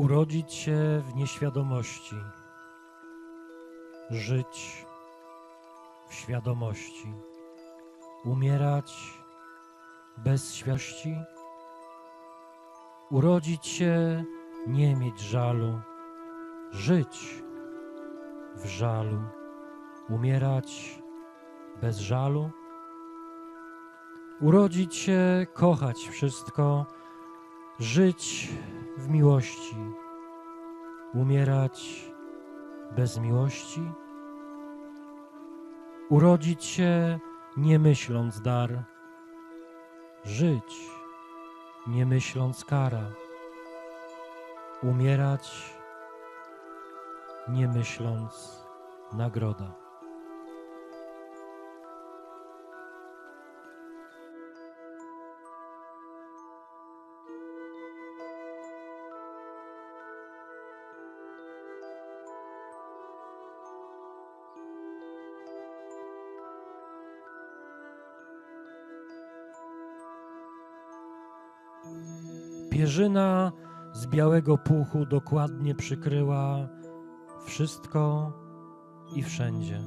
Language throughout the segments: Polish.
Urodzić się w nieświadomości, żyć w świadomości, umierać bez świadomości, urodzić się, nie mieć żalu, żyć w żalu, umierać bez żalu, urodzić się, kochać wszystko, żyć w miłości, umierać bez miłości, urodzić się nie myśląc dar, żyć nie myśląc kara, umierać nie myśląc nagroda. Pierzyna z białego puchu dokładnie przykryła wszystko i wszędzie.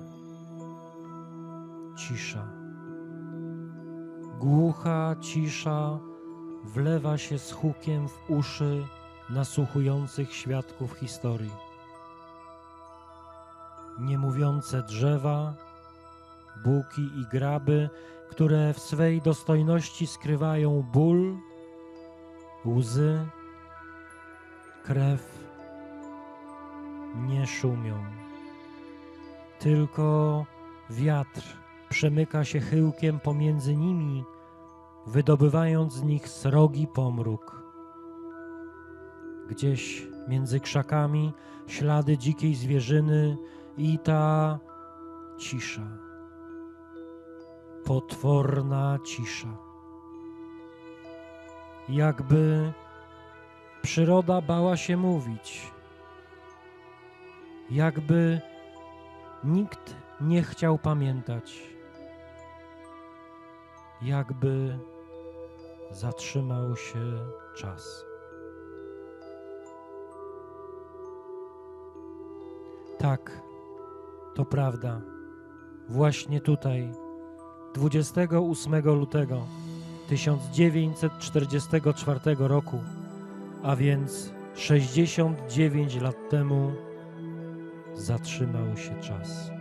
Cisza. Głucha cisza wlewa się z hukiem w uszy nasłuchujących świadków historii. Niemówiące drzewa, buki i graby, które w swej dostojności skrywają ból Łzy, krew nie szumią. Tylko wiatr przemyka się chyłkiem pomiędzy nimi, wydobywając z nich srogi pomruk. Gdzieś między krzakami ślady dzikiej zwierzyny i ta cisza. Potworna cisza jakby przyroda bała się mówić, jakby nikt nie chciał pamiętać, jakby zatrzymał się czas. Tak, to prawda. Właśnie tutaj, 28 lutego 1944 roku, a więc 69 lat temu, zatrzymał się czas.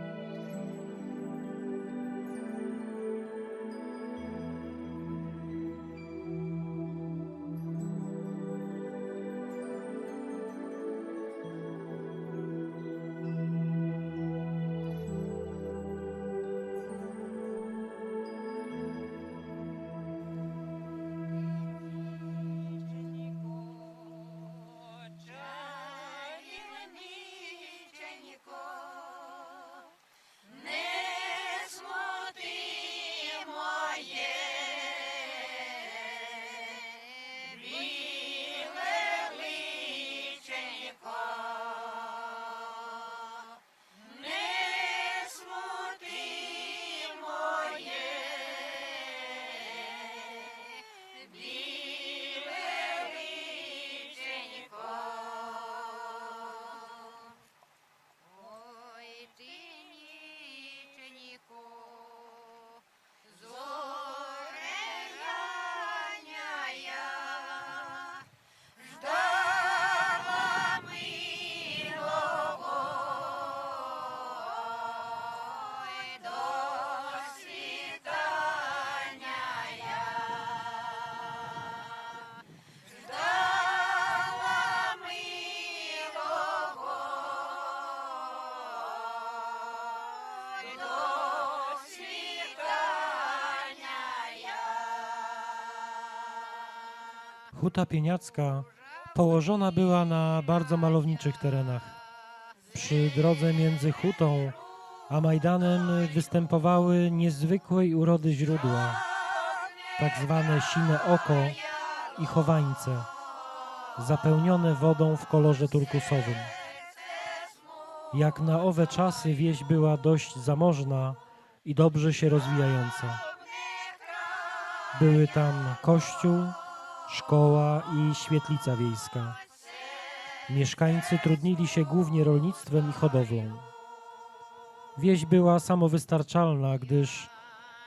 Huta Pieniacka położona była na bardzo malowniczych terenach. Przy drodze między hutą a Majdanem występowały niezwykłej urody źródła, tak zwane sine oko i chowańce, zapełnione wodą w kolorze turkusowym. Jak na owe czasy wieś była dość zamożna i dobrze się rozwijająca. Były tam kościół, szkoła i świetlica wiejska. Mieszkańcy trudnili się głównie rolnictwem i hodowlą. Wieś była samowystarczalna, gdyż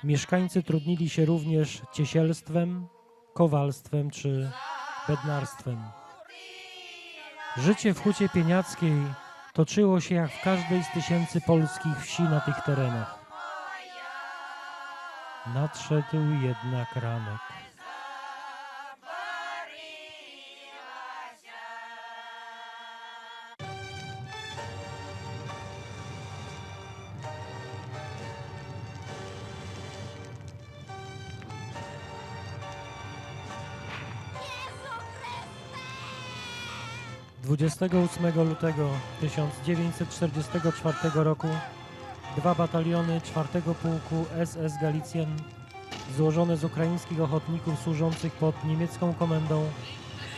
mieszkańcy trudnili się również ciesielstwem, kowalstwem czy bednarstwem. Życie w Hucie Pieniackiej toczyło się jak w każdej z tysięcy polskich wsi na tych terenach. Nadszedł jednak ranek. 28 lutego 1944 roku dwa bataliony 4 pułku SS Galicjan złożone z ukraińskich ochotników służących pod niemiecką komendą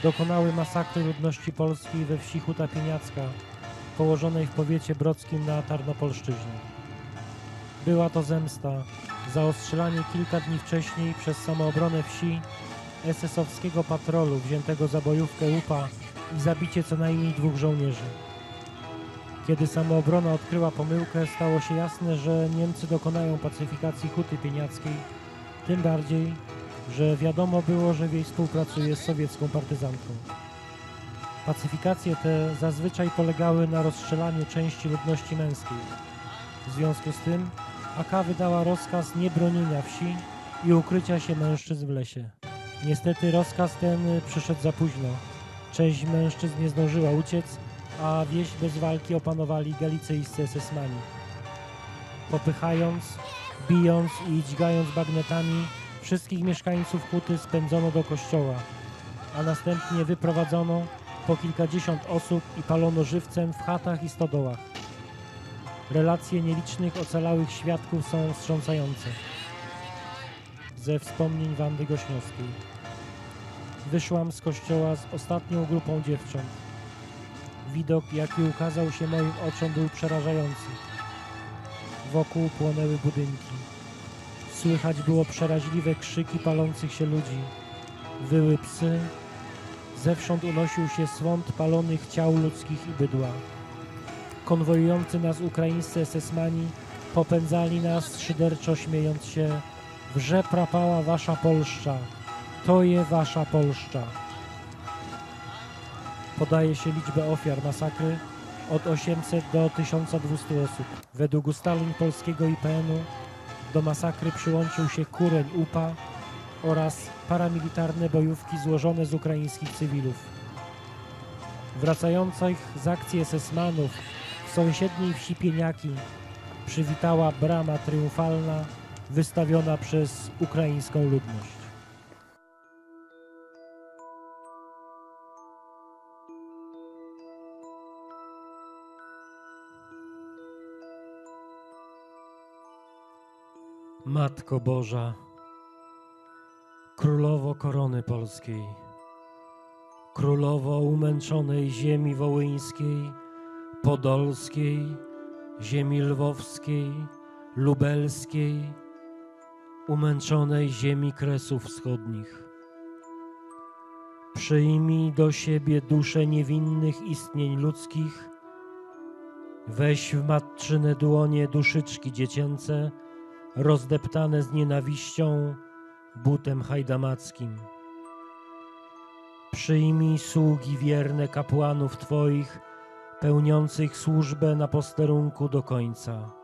dokonały masakry ludności polskiej we wsi Huta Pieniacka położonej w powiecie brodzkim na Tarnopolszczyźnie. Była to zemsta za ostrzelanie kilka dni wcześniej przez samoobronę wsi SS-owskiego patrolu wziętego za bojówkę UPA i zabicie co najmniej dwóch żołnierzy. Kiedy samoobrona odkryła pomyłkę, stało się jasne, że Niemcy dokonają pacyfikacji Huty Pieniackiej, tym bardziej, że wiadomo było, że wieś współpracuje z sowiecką partyzantką. Pacyfikacje te zazwyczaj polegały na rozstrzelaniu części ludności męskiej. W związku z tym AK wydała rozkaz niebronienia wsi i ukrycia się mężczyzn w lesie. Niestety rozkaz ten przyszedł za późno. Część mężczyzn nie zdążyła uciec, a wieś bez walki opanowali galicyjscy esesmani. Popychając, bijąc i dźgając bagnetami, wszystkich mieszkańców huty spędzono do kościoła, a następnie wyprowadzono po kilkadziesiąt osób i palono żywcem w chatach i stodołach. Relacje nielicznych ocalałych świadków są wstrząsające. Ze wspomnień Wandy Gośniowskiej. Wyszłam z kościoła z ostatnią grupą dziewcząt. Widok, jaki ukazał się moim oczom, był przerażający. Wokół płonęły budynki. Słychać było przeraźliwe krzyki palących się ludzi. Wyły psy. Zewsząd unosił się swąd palonych ciał ludzkich i bydła. Konwojujący nas ukraińscy esesmani popędzali nas szyderczo śmiejąc się Wrze prapała wasza Polszcza, to je wasza Polszcza. Podaje się liczbę ofiar masakry od 800 do 1200 osób. Według ustaleń polskiego IPN-u do masakry przyłączył się Kureń UPA oraz paramilitarne bojówki złożone z ukraińskich cywilów. Wracających z akcji SS-manów w sąsiedniej wsi Pieniaki przywitała brama triumfalna wystawiona przez ukraińską ludność. Matko Boża, Królowo Korony Polskiej, Królowo umęczonej ziemi wołyńskiej, podolskiej, ziemi lwowskiej, lubelskiej, umęczonej ziemi kresów wschodnich. Przyjmij do siebie dusze niewinnych istnień ludzkich, weź w matczyne dłonie duszyczki dziecięce, rozdeptane z nienawiścią butem hajdamackim. Przyjmij sługi wierne kapłanów Twoich, pełniących służbę na posterunku do końca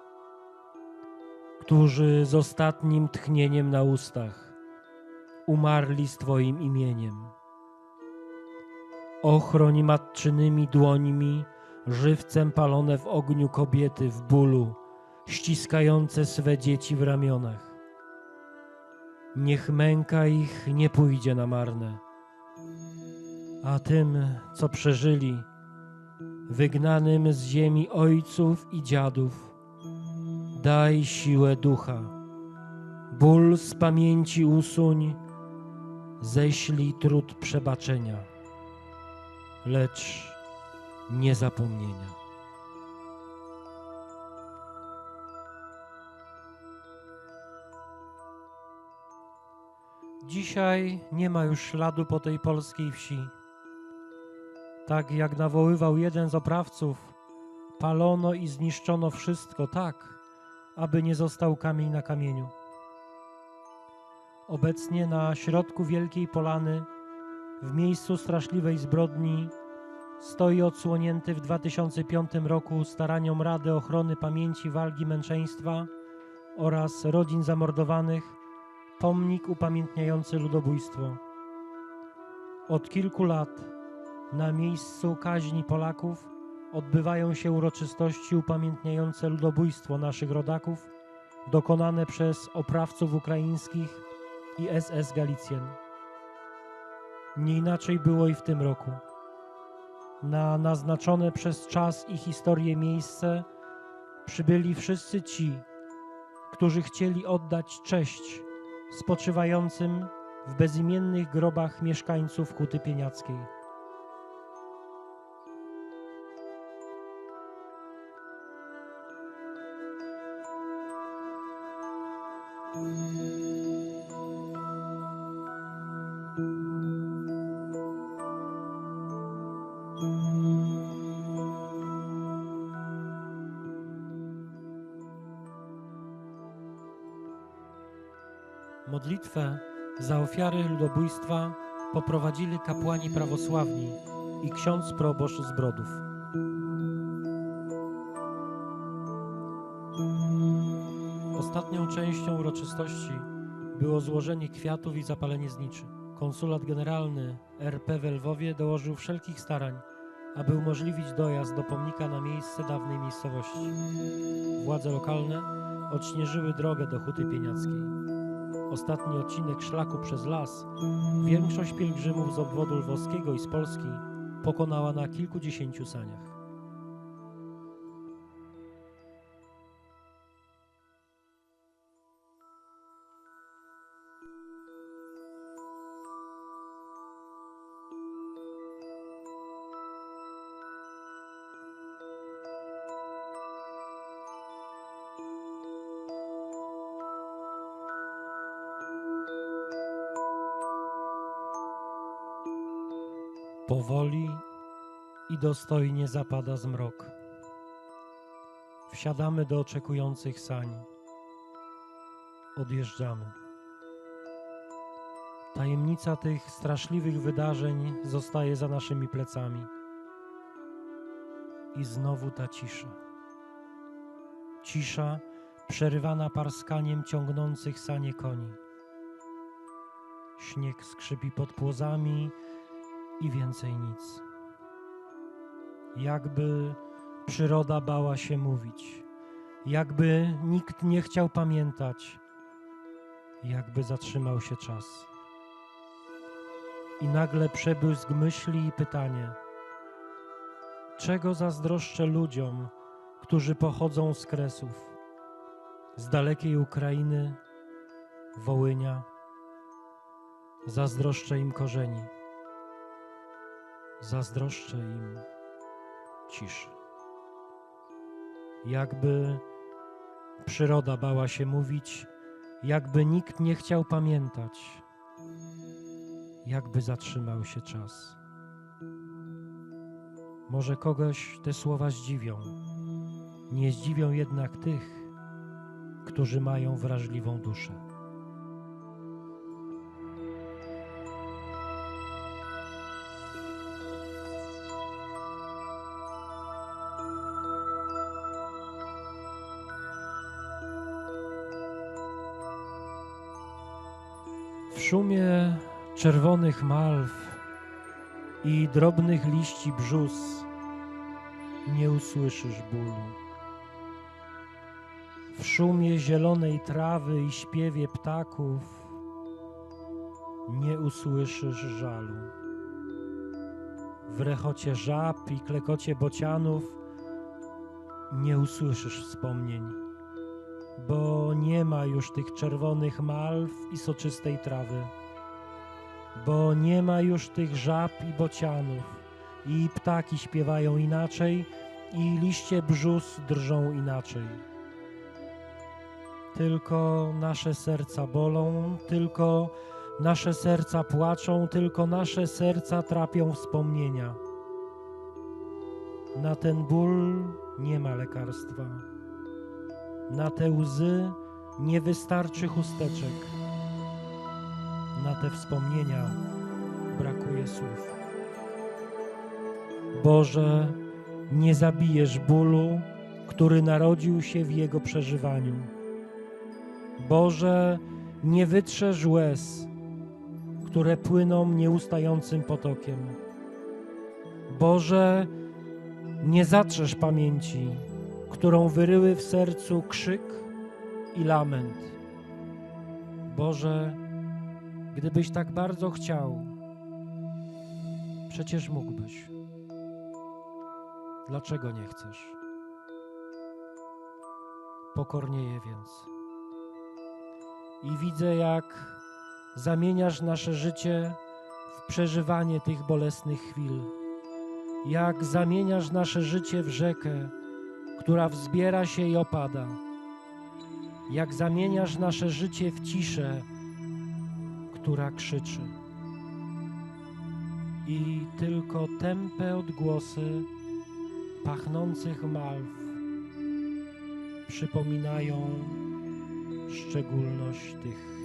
którzy z ostatnim tchnieniem na ustach umarli z Twoim imieniem. Ochroń matczynymi dłońmi żywcem palone w ogniu kobiety w bólu, ściskające swe dzieci w ramionach. Niech męka ich nie pójdzie na marne, a tym, co przeżyli, wygnanym z ziemi ojców i dziadów, daj siłę ducha. Ból z pamięci usuń, ześlij trud przebaczenia, lecz nie zapomnienia. Dzisiaj nie ma już śladu po tej polskiej wsi. Tak jak nawoływał jeden z oprawców, palono i zniszczono wszystko tak, aby nie został kamień na kamieniu. Obecnie na środku wielkiej polany, w miejscu straszliwej zbrodni, stoi odsłonięty w 2005 roku staraniom Rady Ochrony Pamięci Walki Męczeństwa oraz rodzin zamordowanych pomnik upamiętniający ludobójstwo. Od kilku lat na miejscu kaźni Polaków odbywają się uroczystości upamiętniające ludobójstwo naszych rodaków dokonane przez oprawców ukraińskich i SS Galicjen. Nie inaczej było i w tym roku. Na naznaczone przez czas i historię miejsce przybyli wszyscy ci, którzy chcieli oddać cześć spoczywającym w bezimiennych grobach mieszkańców Huty Pieniackiej. Modlitwę za ofiary ludobójstwa poprowadzili kapłani prawosławni i ksiądz proboszcz z Brodów. Ostatnią częścią uroczystości było złożenie kwiatów i zapalenie zniczy. Konsulat Generalny RP w Lwowie dołożył wszelkich starań, aby umożliwić dojazd do pomnika na miejsce dawnej miejscowości. Władze lokalne odśnieżyły drogę do Huty Pieniackiej. Ostatni odcinek szlaku przez las większość pielgrzymów z obwodu lwowskiego i z Polski pokonała na kilkudziesięciu saniach. Powoli i dostojnie zapada zmrok. Wsiadamy do oczekujących sań. Odjeżdżamy. Tajemnica tych straszliwych wydarzeń zostaje za naszymi plecami. I znowu ta cisza. Cisza przerywana parskaniem ciągnących sanie koni. Śnieg skrzypi pod płozami i więcej nic. Jakby przyroda bała się mówić, jakby nikt nie chciał pamiętać, jakby zatrzymał się czas. I nagle przebłysk myśli i pytanie: czego zazdroszczę ludziom, którzy pochodzą z Kresów, z dalekiej Ukrainy, Wołynia? Zazdroszczę im korzeni zazdroszczę im ciszy. Jakby przyroda bała się mówić, jakby nikt nie chciał pamiętać, jakby zatrzymał się czas. Może kogoś te słowa zdziwią, nie zdziwią jednak tych, którzy mają wrażliwą duszę. Szumie czerwonych malw i drobnych liści brzus nie usłyszysz bólu. W szumie zielonej trawy i śpiewie ptaków nie usłyszysz żalu. W rechocie żab i klekocie bocianów nie usłyszysz wspomnień bo nie ma już tych czerwonych malw i soczystej trawy, bo nie ma już tych żab i bocianów, i ptaki śpiewają inaczej, i liście brzus drżą inaczej. Tylko nasze serca bolą, tylko nasze serca płaczą, tylko nasze serca trapią wspomnienia. Na ten ból nie ma lekarstwa. Na te łzy nie wystarczy chusteczek. Na te wspomnienia brakuje słów. Boże, nie zabijesz bólu, który narodził się w jego przeżywaniu. Boże, nie wytrzesz łez, które płyną nieustającym potokiem. Boże, nie zatrzesz pamięci, którą wyryły w sercu krzyk i lament. Boże, gdybyś tak bardzo chciał, przecież mógłbyś. Dlaczego nie chcesz? Pokornieję więc. I widzę, jak zamieniasz nasze życie w przeżywanie tych bolesnych chwil. Jak zamieniasz nasze życie w rzekę, która wzbiera się i opada. Jak zamieniasz nasze życie w ciszę, która krzyczy. I tylko tępe odgłosy pachnących malw przypominają szczególność tych